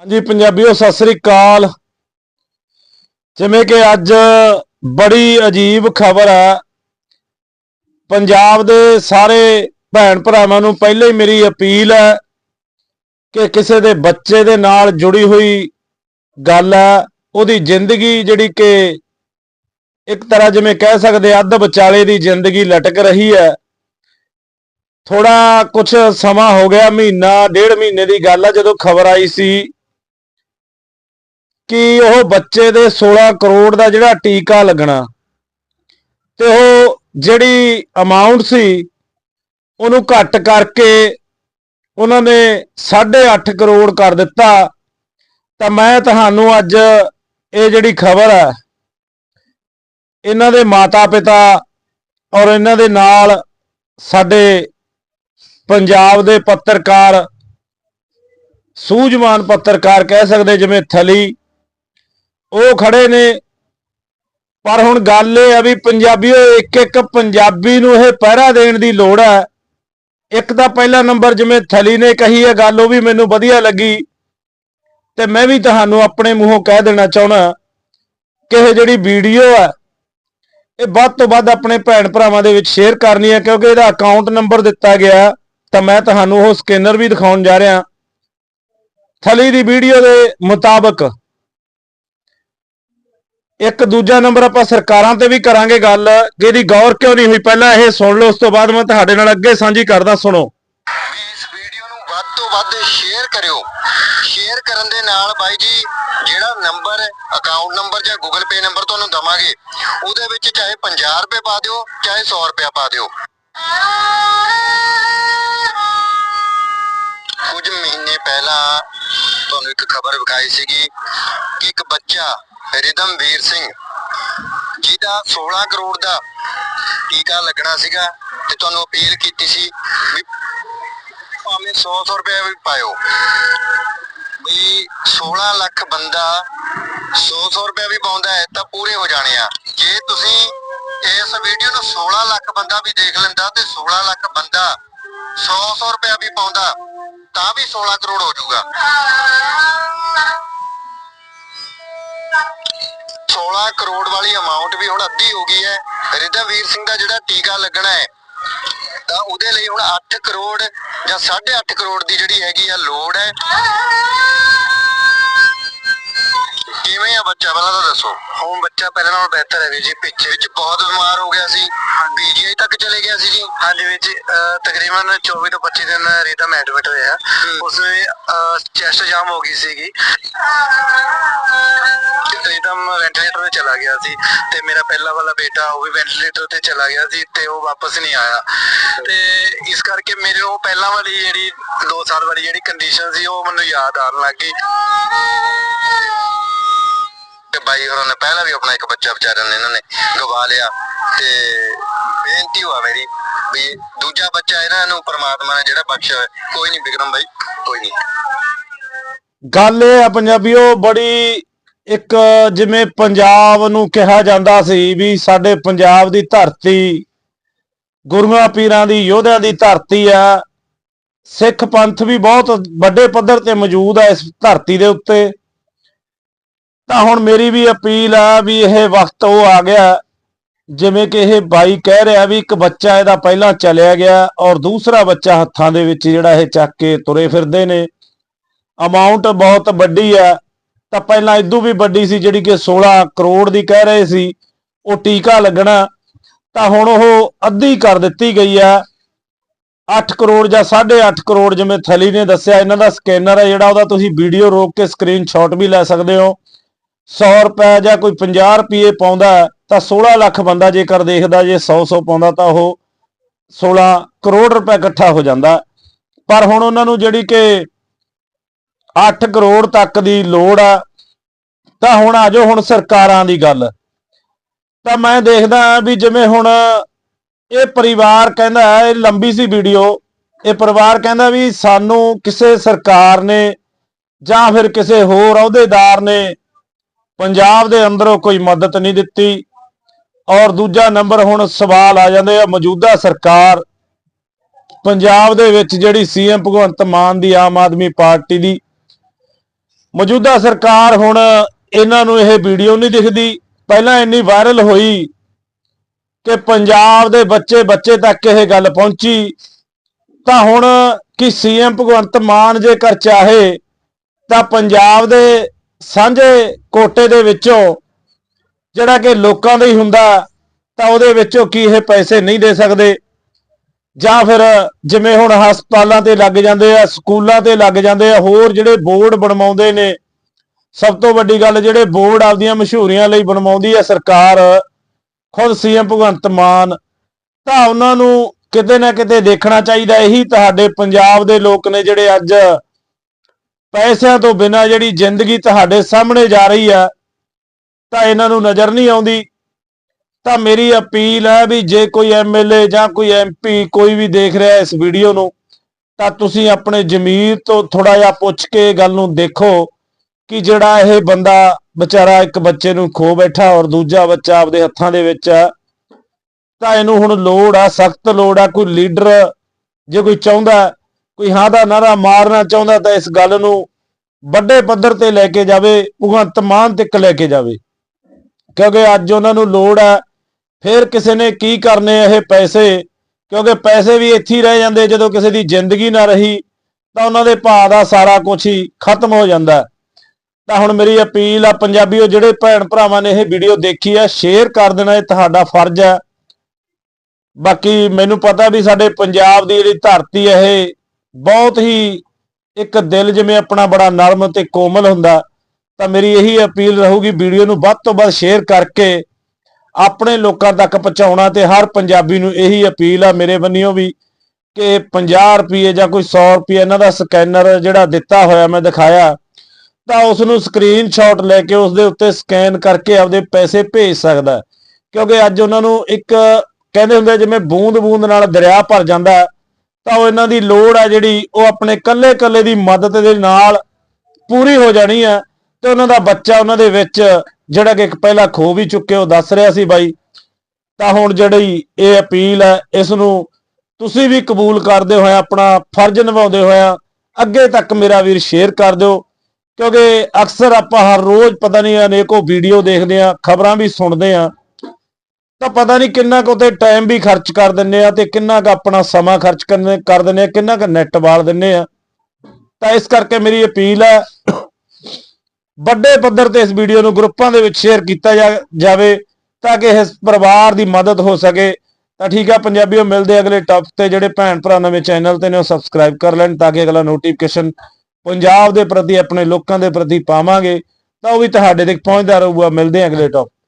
ਹਾਂਜੀ, ਪੰਜਾਬੀਓ, ਸਤਿ ਸ੍ਰੀ ਅਕਾਲ। ਜਿਵੇਂ ਕਿ ਅੱਜ ਬੜੀ ਅਜੀਬ ਖਬਰ ਹੈ। ਪੰਜਾਬ ਦੇ ਸਾਰੇ ਭੈਣ ਭਰਾਵਾਂ ਨੂੰ ਪਹਿਲੇ ਹੀ ਮੇਰੀ ਅਪੀਲ ਹੈ ਕਿ ਕਿਸੇ ਦੇ ਬੱਚੇ ਦੇ ਨਾਲ ਜੁੜੀ ਹੋਈ ਗੱਲ ਹੈ। ਉਹਦੀ ਜ਼ਿੰਦਗੀ ਜਿਹੜੀ ਕਿ ਇੱਕ ਤਰ੍ਹਾਂ ਜਿਵੇਂ ਕਹਿ ਸਕਦੇ ਅੱਧ ਵਿਚਾਲੇ ਦੀ ਜ਼ਿੰਦਗੀ ਲਟਕ ਰਹੀ ਹੈ। ਥੋੜਾ ਕੁਝ ਸਮਾਂ ਹੋ ਗਿਆ, ਮਹੀਨਾ, ਡੇਢ ਮਹੀਨੇ ਦੀ ਗੱਲ ਹੈ ਜਦੋਂ ਖਬਰ ਆਈ ਸੀ ਕਿ ਉਹ ਬੱਚੇ ਦੇ 16 ਕਰੋੜ ਦਾ ਜਿਹੜਾ ਟੀਕਾ ਲੱਗਣਾ ਤੇ ਉਹ ਜਿਹੜੀ ਅਮਾਉਂਟ ਸੀ ਉਹਨੂੰ ਘੱਟ ਕਰਕੇ ਉਹਨਾਂ ਨੇ 8.5 ਕਰੋੜ ਕਰ ਦਿੱਤਾ। ਤਾਂ ਮੈਂ ਤੁਹਾਨੂੰ ਅੱਜ ਇਹ ਜਿਹੜੀ ਖਬਰ ਹੈ, ਇਹਨਾਂ ਦੇ ਮਾਤਾ ਪਿਤਾ ਔਰ ਇਹਨਾਂ ਦੇ ਨਾਲ ਸਾਡੇ ਪੰਜਾਬ ਦੇ ਪੱਤਰਕਾਰ, ਸੂਝਵਾਨ ਪੱਤਰਕਾਰ ਕਹਿ ਸਕਦੇ ਜਿਵੇਂ ਥਲੀ ਉਹ ਖੜੇ ਨੇ। ਪਰ ਹੁਣ ਗੱਲ ਇਹ ਆ ਵੀ ਪੰਜਾਬੀਓ, ਇੱਕ ਇੱਕ ਪੰਜਾਬੀ ਨੂੰ ਇਹ ਪਹਿਰਾ ਦੇਣ ਦੀ ਲੋੜ ਹੈ। ਇੱਕ ਤਾਂ ਪਹਿਲਾ ਨੰਬਰ ਜਿਵੇਂ ਥਲੀ ਨੇ ਕਹੀ ਹੈ ਗੱਲ, ਉਹ ਵੀ ਮੈਨੂੰ ਵਧੀਆ ਲੱਗੀ। ਤੇ ਮੈਂ ਵੀ ਤੁਹਾਨੂੰ ਆਪਣੇ ਮੂੰਹੋਂ ਕਹਿ ਦੇਣਾ ਚਾਹਣਾ ਕਿ ਇਹ ਜਿਹੜੀ ਵੀਡੀਓ ਹੈ, ਇਹ ਵੱਧ ਤੋਂ ਵੱਧ ਆਪਣੇ ਭੈਣ ਭਰਾਵਾਂ ਦੇ ਵਿੱਚ ਸ਼ੇਅਰ ਕਰਨੀ ਹੈ, ਕਿਉਂਕਿ ਇਹਦਾ ਅਕਾਊਂਟ ਨੰਬਰ ਦਿੱਤਾ ਗਿਆ ਤਾਂ ਮੈਂ ਤੁਹਾਨੂੰ ਉਹ ਸਕੈਨਰ ਵੀ ਦਿਖਾਉਣ ਜਾ ਰਿਹਾ। ਥਲੀ ਦੀ ਵੀਡੀਓ ਦੇ ਮੁਤਾਬਕ ਇੱਕ ਦੂਜਾ ਨੰਬਰ ਆਪਾਂ ਸਰਕਾਰਾਂ ਤੇ ਵੀ ਕਰਾਂਗੇ ਗੱਲ ਕਿ ਗੌਰ ਕਿਉਂ ਨਹੀਂ ਹੋਈ? ਪਹਿਲਾਂ ਇਹ ਸੁਣ ਲਓ, ਉਸ ਤੋਂ ਬਾਅਦ ਮੈਂ ਤੁਹਾਡੇ ਨਾਲ ਅੱਗੇ ਸਾਂਝੀ ਕਰਦਾ, ਸੁਣੋ। ਇਸ ਵੀਡੀਓ ਨੂੰ ਵੱਧ ਤੋਂ ਵੱਧ ਸ਼ੇਅਰ ਕਰਿਓ। ਸ਼ੇਅਰ ਕਰਨ ਦੇ ਨਾਲ ਬਾਈ ਜੀ, ਜਿਹੜਾ ਨੰਬਰ ਅਕਾਊਂਟ ਨੰਬਰ ਜਾਂ ਗੂਗਲ ਪੇ ਨੰਬਰ ਤੁਹਾਨੂੰ ਦਵਾਂਗੇ, ਉਹਦੇ ਵਿੱਚ ਚਾਹੇ 50 ਰੁਪਏ ਪਾ ਦਿਓ, ਚਾਹੇ 100 ਰੁਪਏ ਪਾ ਦਿਓ। ਕੁਝ ਮਹੀਨੇ ਪਹਿਲਾਂ ਤੁਹਾਨੂੰ ਇੱਕ ਖਬਰ ਵਿਖਾਈ ਸੀਗੀ ਕਿ ਇੱਕ ਬੱਚਾ ਰਿਦਮਵੀਰ ਸਿੰਘ। ਜਿਹਦਾ 16 ਕਰੋੜ ਦਾ ਟੀਕਾ ਲੱਗਣਾ ਸੀਗਾ ਤੇ ਤੁਹਾਨੂੰ ਅਪੀਲ ਕੀਤੀ ਸੀ ਵੀ ਭਾਵੇਂ 100 100 ਰੁਪਏ ਵੀ ਪਾਇਓ, ਵੀ 16 ਲੱਖ ਬੰਦਾ 100 100 ਰੁਪਏ ਵੀ ਪਾਉਂਦਾ ਹੈ ਤਾਂ ਪੂਰੇ ਹੋ ਜਾਣੇ ਆ। ਜੇ ਤੁਸੀਂ ਇਸ ਵੀਡੀਓ ਨੂੰ 16 ਲੱਖ ਬੰਦਾ ਵੀ ਦੇਖ ਲੈਂਦਾ ਤੇ 16 ਲੱਖ ਬੰਦਾ 100 100 ਰੁਪਏ ਵੀ ਪਾਉਂਦਾ, ਤਾਂ ਵੀ 16 ਕਰੋੜ ਹੋ ਜਾਊਗਾ। 16 ਕਰੋੜ ਵਾਲੀ ਅਮਾਉਂਟ ਵੀ ਹੁਣ ਅੱਧੀ ਹੋ ਗਈ ਹੈ। ਰਿਦਮਵੀਰ ਸਿੰਘ ਦਾ ਜਿਹੜਾ ਟੀਕਾ ਲੱਗਣਾ ਹੈ ਤਾਂ ਉਹਦੇ ਲਈ ਹੁਣ 8 ਕਰੋੜ ਜਾਂ 8.5 ਕਰੋੜ ਦੀ ਜਿਹੜੀ ਹੈਗੀ ਆ ਲੋੜ ਹੈ। ਕਿਵੇਂ ਆ ਬੱਚਾ? ਪਹਿਲਾਂ ਤਾਂ ਦੱਸੋ। ਹੁਣ ਬੱਚਾ ਪਹਿਲਾਂ ਨਾਲੋਂ ਬਿਹਤਰ ਹੈ ਵੀਰ ਜੀ ਪਿੱਛੇ ਵਿੱਚ ਬਹੁਤ ਬਿਮਾਰ ਹੋ ਗਿਆ ਸੀ। ਪੀਜੀਆਈ ਤੱਕ ਚਲੇ ਗਿਆ ਸੀ ਜੀ। ਹਾਂਜੀ ਵੀਰ ਜੀ ਤਕਰੀਬਨ 24 ਤੋਂ 25 ਦਿਨ ਰਿਦਮ ਐਡਮਿਟ ਹੋਇਆ। ਉਸਨੇ ਚੈਸਟ ਜਾਮ ਹੋ ਗਈ ਸੀਗੀ। ਗਿਆ ਸੀ ਤੇ ਮੇਰਾ ਪਹਿਲਾ ਵਾਲਾ ਬੇਟਾ ਉਹ ਵੀ ਵੈਂਟੀਲੇਟਰ ਤੇ ਚਲਾ ਗਿਆ ਸੀ ਤੇ ਉਹ ਵਾਪਸ ਨਹੀਂ ਆਇਆ। ਤੇ ਇਸ ਕਰਕੇ ਮੇਰੇ ਉਹ ਪਹਿਲਾਂ ਵਾਲੀ ਜਿਹੜੀ 2 ਸਾਲ ਵਾਲੀ ਜਿਹੜੀ ਕੰਡੀਸ਼ਨ ਸੀ, ਉਹ ਮੈਨੂੰ ਯਾਦ ਆਉਣ ਲੱਗ ਗਈ। ਤੇ ਬਾਈ ਹੋਰਾਂ ਨੇ ਪਹਿਲਾਂ ਵੀ ਆਪਣਾ ਇੱਕ ਬੱਚਾ ਵਿਚਾਰਿਆਂ ਨੇ ਇਹਨਾਂ ਨੇ ਗਵਾ ਲਿਆ ਤੇ ਬੇਨਤੀ ਹੋਆ ਮੇਰੀ ਵੀ ਦੂਜਾ ਬੱਚਾ ਇਹਨਾਂ ਨੂੰ ਪ੍ਰਮਾਤਮਾ ਨੇ ਜਿਹੜਾ ਬਖਸ਼ਿਆ ਕੋਈ ਨਹੀਂ ਬਿਕਰਮ ਬਾਈ, ਕੋਈ ਨਹੀਂ। ਗੱਲ ਇਹ ਆ ਪੰਜਾਬੀਓ, ਬੜੀ ਇੱਕ ਜਿਵੇਂ ਪੰਜਾਬ ਨੂੰ ਕਿਹਾ ਜਾਂਦਾ ਸੀ ਵੀ ਸਾਡੇ ਪੰਜਾਬ ਦੀ ਧਰਤੀ ਗੁਰੂਆਂ ਪੀਰਾਂ ਦੀ, ਯੋਧਿਆਂ ਦੀ ਧਰਤੀ ਆ, ਸਿੱਖ ਪੰਥ ਵੀ ਬਹੁਤ ਵੱਡੇ ਪੱਧਰ ਤੇ ਮੌਜੂਦ ਆ ਇਸ ਧਰਤੀ ਦੇ ਉੱਤੇ। ਤਾਂ ਹੁਣ ਮੇਰੀ ਵੀ ਅਪੀਲ ਆ ਵੀ ਇਹ ਵਕਤ ਉਹ ਆ ਗਿਆ, ਜਿਵੇਂ ਕਿ ਇਹ ਬਾਈ ਕਹਿ ਰਿਹਾ ਵੀ ਇੱਕ ਬੱਚਾ ਇਹਦਾ ਪਹਿਲਾਂ ਚਲਿਆ ਗਿਆ ਔਰ ਦੂਸਰਾ ਬੱਚਾ ਹੱਥਾਂ ਦੇ ਵਿੱਚ ਜਿਹੜਾ ਇਹ ਚੱਕ ਕੇ ਤੁਰੇ ਫਿਰਦੇ ਨੇ। ਅਮਾਉਂਟ ਬਹੁਤ ਵੱਡੀ ਆ ਤਾਂ ਪਹਿਲਾਂ ਇਦੋਂ ਵੀ ਵੱਡੀ ਸੀ ਜਿਹੜੀ ਕਿ 16 ਕਰੋੜ ਦੀ ਕਹਿ ਰਹੇ ਸੀ, ਉਹ ਟੀਕਾ ਲੱਗਣਾ, ਤਾਂ ਹੁਣ ਉਹ ਅੱਧੀ ਕਰ ਦਿੱਤੀ ਗਈ ਆ। 8 ਕਰੋੜ ਜਾਂ 8.5 ਕਰੋੜ ਜਿਵੇਂ ਥਲੀ ਨੇ ਦੱਸਿਆ, ਇਹਨਾਂ ਦਾ ਸਕੈਨਰ ਹੈ ਜਿਹੜਾ, ਉਹਦਾ ਤੁਸੀਂ ਵੀਡੀਓ ਰੋਕ ਕੇ ਸਕਰੀਨਸ਼ਾਟ ਵੀ ਲੈ ਸਕਦੇ ਹੋ। 100 ਰੁਪਏ ਜਾਂ ਕੋਈ 50 ਰੁਪਏ ਪਾਉਂਦਾ, ਤਾਂ 16 ਲੱਖ ਬੰਦਾ ਜੇਕਰ ਦੇਖਦਾ, ਜੇ 100 100 ਪਾਉਂਦਾ, ਤਾਂ ਉਹ 16 ਕਰੋੜ ਰੁਪਏ ਇਕੱਠਾ ਹੋ ਜਾਂਦਾ। ਪਰ ਹੁਣ ਉਹਨਾਂ ਨੂੰ ਜਿਹੜੀ ਕਿ 8 ਕਰੋੜ ਤੱਕ ਦੀ ਲੋੜ ਆ ਤਾਂ ਹੁਣ ਆਜੋ ਹੁਣ ਸਰਕਾਰਾਂ ਦੀ ਗੱਲ। ਤਾਂ ਮੈਂ ਦੇਖਦਾ ਵੀ ਜਿਵੇਂ ਹੁਣ ਇਹ ਪਰਿਵਾਰ ਕਹਿੰਦਾ ਹੈ, ਇਹ ਲੰਬੀ ਸੀ ਵੀਡੀਓ ਇਹ ਪਰਿਵਾਰ ਕਹਿੰਦਾ ਵੀ ਸਾਨੂੰ ਕਿਸੇ ਸਰਕਾਰ ਨੇ ਜਾਂ ਫਿਰ ਕਿਸੇ ਹੋਰ ਅਹੁਦੇਦਾਰ ਨੇ ਪੰਜਾਬ ਦੇ ਅੰਦਰੋਂ ਕੋਈ ਮਦਦ ਨਹੀਂ ਦਿੱਤੀ ਔਰ ਦੂਜਾ ਨੰਬਰ ਹੁਣ ਸਵਾਲ ਆ ਜਾਂਦੇ ਆ ਮੌਜੂਦਾ ਸਰਕਾਰ ਪੰਜਾਬ ਦੇ ਵਿੱਚ ਜਿਹੜੀ ਸੀਐਮ ਭਗਵੰਤ ਮਾਨ ਦੀ ਆਮ ਆਦਮੀ ਪਾਰਟੀ ਦੀ ਮੌਜੂਦਾ ਸਰਕਾਰ ਹੁਣ ਇਹਨਾਂ ਨੂੰ ਇਹ ਵੀਡੀਓ ਨਹੀਂ ਦਿਖਦੀ। ਪਹਿਲਾਂ ਇੰਨੀ ਵਾਇਰਲ ਹੋਈ ਕਿ ਪੰਜਾਬ ਦੇ ਬੱਚੇ ਬੱਚੇ ਤੱਕ ਇਹ ਗੱਲ ਪਹੁੰਚੀ। ਤਾਂ ਹੁਣ ਕਿ ਸੀਐਮ ਭਗਵੰਤ ਮਾਨ ਜੇਕਰ ਚਾਹੇ, ਤਾਂ ਪੰਜਾਬ ਦੇ ਸਾਂਝੇ ਕੋਟੇ ਦੇ ਵਿੱਚੋਂ ਜਿਹੜਾ ਕਿ ਲੋਕਾਂ ਦਾ ਹੀ ਹੁੰਦਾ, ਤਾਂ ਉਹਦੇ ਵਿੱਚੋਂ ਕੀ ਇਹ ਪੈਸੇ ਨਹੀਂ ਦੇ ਸਕਦੇ? ਜਾਂ ਫਿਰ ਜਿਵੇਂ ਹੁਣ ਹਸਪਤਾਲਾਂ ਤੇ ਲੱਗ ਜਾਂਦੇ ਆ, ਸਕੂਲਾਂ ਤੇ ਲੱਗ ਜਾਂਦੇ ਆ, ਹੋਰ ਜਿਹੜੇ ਬੋਰਡ ਬਣਵਾਉਂਦੇ ਨੇ, ਸਭ ਤੋਂ ਵੱਡੀ ਗੱਲ ਜਿਹੜੇ ਬੋਰਡ ਆਪਦੀਆਂ ਮਸ਼ਹੂਰੀਆਂ ਲਈ ਬਣਵਾਉਂਦੀ ਹੈ ਸਰਕਾਰ, ਖੁਦ ਸੀਐਮ ਭਗਵੰਤ ਮਾਨ, ਤਾਂ ਉਹਨਾਂ ਨੂੰ ਕਿਤੇ ਨਾ ਕਿਤੇ ਦੇਖਣਾ ਚਾਹੀਦਾ। ਇਹੀ ਤੁਹਾਡੇ ਪੰਜਾਬ ਦੇ ਲੋਕ ਨੇ ਜਿਹੜੇ ਅੱਜ ਪੈਸਿਆਂ ਤੋਂ ਬਿਨਾਂ ਜਿਹੜੀ ਜ਼ਿੰਦਗੀ ਤੁਹਾਡੇ ਸਾਹਮਣੇ ਜਾ ਰਹੀ ਹੈ ਤਾਂ ਇਹਨਾਂ ਨੂੰ ਨਜ਼ਰ ਨਹੀਂ ਆਉਂਦੀ। ਤਾਂ ਮੇਰੀ ਅਪੀਲ ਹੈ ਵੀ ਜੇ ਕੋਈ ਐਮਐਲਏ ਜਾਂ ਕੋਈ ਐਮਪੀ ਕੋਈ ਵੀ ਦੇਖ ਰਿਹਾ ਇਸ ਵੀਡੀਓ ਨੂੰ, ਤਾਂ ਤੁਸੀਂ ਆਪਣੇ ਜ਼ਮੀਰ ਤੋਂ ਥੋੜਾ ਜਿਹਾ ਪੁੱਛ ਕੇ ਇਹ ਗੱਲ ਨੂੰ ਦੇਖੋ ਕਿ ਜਿਹੜਾ ਇਹ ਬੰਦਾ ਵਿਚਾਰਾ ਇੱਕ ਬੱਚੇ ਨੂੰ ਖੋ ਬੈਠਾ ਔਰ ਦੂਜਾ ਬੱਚਾ ਆਪਦੇ ਹੱਥਾਂ ਦੇ ਵਿੱਚ ਹੈ, ਤਾਂ ਇਹਨੂੰ ਹੁਣ ਲੋੜ ਆ, ਸਖਤ ਲੋੜ ਆ, ਕੋਈ ਲੀਡਰ ਜੇ ਕੋਈ ਚਾਹੁੰਦਾ, ਕੋਈ ਹਾਂ ਦਾ ਨਾਰਾ ਮਾਰਨਾ ਚਾਹੁੰਦਾ ਤਾਂ ਇਸ ਗੱਲ ਨੂੰ ਵੱਡੇ ਪੱਧਰ ਤੇ ਲੈ ਕੇ ਜਾਵੇ, ਭਗਵੰਤ ਮਾਨ ਤੱਕ ਲੈ ਕੇ ਜਾਵੇ। ਕਿਉਂਕਿ ਅੱਜ ਉਹਨਾਂ ਨੂੰ ਲੋੜ ਆ ਫਿਰ ਕਿਸੇ ਨੇ ਕੀ ਕਰਨੇ ਇਹ ਪੈਸੇ? ਕਿਉਂਕਿ ਪੈਸੇ ਵੀ ਇੱਥੇ ਹੀ ਰਹਿ ਜਾਂਦੇ, ਜਦੋਂ ਕਿਸੇ ਦੀ ਜ਼ਿੰਦਗੀ ਨਾ ਰਹੀ, ਤਾਂ ਉਹਨਾਂ ਦੇ ਭਾਅ ਦਾ ਸਾਰਾ ਕੁਝ ਹੀ ਖਤਮ ਹੋ ਜਾਂਦਾ। ਤਾਂ ਹੁਣ ਮੇਰੀ ਅਪੀਲ ਆ ਪੰਜਾਬੀਓ, ਜਿਹੜੇ ਭੈਣ ਭਰਾਵਾਂ ਨੇ ਇਹ ਵੀਡੀਓ ਦੇਖੀ ਆ ਸ਼ੇਅਰ ਕਰ ਦੇਣਾ, ਇਹ ਤੁਹਾਡਾ ਫਰਜ਼ ਹੈ ਬਾਕੀ ਮੈਨੂੰ ਪਤਾ ਵੀ ਸਾਡੇ ਪੰਜਾਬ ਦੀ ਜਿਹੜੀ ਧਰਤੀ ਹੈ ਇਹ ਬਹੁਤ ਹੀ ਇੱਕ ਦਿਲ ਜਿਵੇਂ ਆਪਣਾ ਬੜਾ ਨਰਮ ਤੇ ਕੋਮਲ ਹੁੰਦਾ। ਤਾਂ ਮੇਰੀ ਇਹੀ ਅਪੀਲ ਰਹੂਗੀ ਵੀਡੀਓ ਨੂੰ ਵੱਧ ਤੋਂ ਵੱਧ ਸ਼ੇਅਰ ਕਰਕੇ ਆਪਣੇ ਲੋਕਾਂ ਤੱਕ ਪਹੁੰਚਾਉਣਾ ਤੇ ਹਰ ਪੰਜਾਬੀ ਨੂੰ ਇਹੀ ਅਪੀਲ ਆ ਮੇਰੇ ਬੰਨਿਓ ਵੀ ਕਿ 50 ਰੁਪਏ ਜਾਂ ਕੋਈ 100 ਰੁਪਏ ਇਹਨਾਂ ਦਾ ਸਕੈਨਰ ਜਿਹੜਾ ਦਿੱਤਾ ਹੋਇਆ ਮੈਂ ਦਿਖਾਇਆ, ਤਾਂ ਉਸ ਨੂੰ ਸਕਰੀਨਸ਼ਾਟ ਲੈ ਕੇ ਉਸ ਦੇ ਉੱਤੇ ਸਕੈਨ ਕਰਕੇ ਆਪਦੇ ਪੈਸੇ ਭੇਜ ਸਕਦਾ। ਕਿਉਂਕਿ ਅੱਜ ਉਹਨਾਂ ਨੂੰ ਇੱਕ ਕਹਿੰਦੇ ਹੁੰਦੇ ਜਿਵੇਂ ਬੂੰਦ-ਬੂੰਦ ਨਾਲ ਦਰਿਆ ਭਰ ਜਾਂਦਾ, ਤਾਂ ਉਹ ਇਹਨਾਂ ਦੀ ਲੋੜ ਆ ਜਿਹੜੀ ਉਹ ਆਪਣੇ ਕੱਲੇ-ਕੱਲੇ ਦੀ ਮਦਦ ਦੇ ਨਾਲ ਪੂਰੀ ਹੋ ਜਾਣੀ ਹੈ ਤੇ ਉਹਨਾਂ ਦਾ ਬੱਚਾ ਉਹਨਾਂ ਦੇ ਵਿੱਚ ਜਿਹੜਾ ਕਿ ਇੱਕ ਪਹਿਲਾਂ ਖੋ ਵੀ ਚੁੱਕੇ, ਉਹ ਦੱਸ ਰਿਹਾ ਸੀ ਬਾਈ। ਤਾਂ ਹੁਣ ਜਿਹੜੀ ਇਹ ਅਪੀਲ ਹੈ, ਇਸ ਨੂੰ ਤੁਸੀਂ ਵੀ ਕਬੂਲ ਕਰਦੇ ਹੋਏ, ਆਪਣਾ ਫਰਜ਼ ਨਿਭਾਉਂਦੇ ਹੋਇਆ ਅੱਗੇ ਤੱਕ ਮੇਰਾ ਵੀਰ ਸ਼ੇਅਰ ਕਰ ਦਿਓ। ਕਿਉਂਕਿ ਅਕਸਰ ਆਪਾਂ ਹਰ ਰੋਜ਼ ਪਤਾ ਨਹੀਂ, ਅਨੇਕੋ ਵੀਡੀਓ ਦੇਖਦੇ ਆ ਖਬਰਾਂ ਵੀ ਸੁਣਦੇ ਆ ਤਾਂ ਪਤਾ ਨਹੀਂ ਕਿੰਨਾ ਕੁ ਤੇ ਟਾਈਮ ਵੀ ਖਰਚ ਕਰ ਦਿੰਨੇ ਆ ਤੇ ਕਿੰਨਾ ਕੁ ਆਪਣਾ ਸਮਾਂ ਖਰਚ ਕਰਨੇ ਕਰ ਦਿੰਨੇ ਆ ਕਿੰਨਾ ਕੁ ਨੈਟ ਬਾਲ ਦਿੰਨੇ ਆ ਤਾਂ ਇਸ ਕਰਕੇ ਮੇਰੀ ਅਪੀਲ ਹੈ ਵੱਡੇ ਪੱਧਰ ਤੇ ਇਸ ਵੀਡੀਓ ਨੂੰ ਗਰੁੱਪਾਂ ਦੇ ਵਿੱਚ ਸ਼ੇਅਰ ਕੀਤਾ ਜਾ- ਜਾਵੇ ਤਾਂ ਕਿ ਇਸ ਪਰਿਵਾਰ ਦੀ ਮਦਦ ਹੋ ਸਕੇ। ਤਾਂ ਠੀਕ ਆ, ਪੰਜਾਬੀਓ, ਮਿਲਦੇ ਅਗਲੇ ਟੌਪਿਕ ਤੇ। ਜਿਹੜੇ ਭੈਣ ਭਰਾ ਨਵੇਂ ਚੈਨਲ ਤੇ ਨੇ, ਉਹ ਸਬਸਕ੍ਰਾਈਬ ਕਰ ਲੈਣ ਤਾਂ ਕਿ ਅਗਲਾ ਨੋਟੀਫਿਕੇਸ਼ਨ ਪੰਜਾਬ ਦੇ ਪ੍ਰਤੀ, ਆਪਣੇ ਲੋਕਾਂ ਦੇ ਪ੍ਰਤੀ ਪਾਵਾਂਗੇ। ਤਾਂ ਉਹ ਵੀ ਤੁਹਾਡੇ ਤੱਕ ਪਹੁੰਚਦਾ ਰਹੂਗਾ। ਮਿਲਦੇ ਅਗਲੇ ਟੌਪਿਕ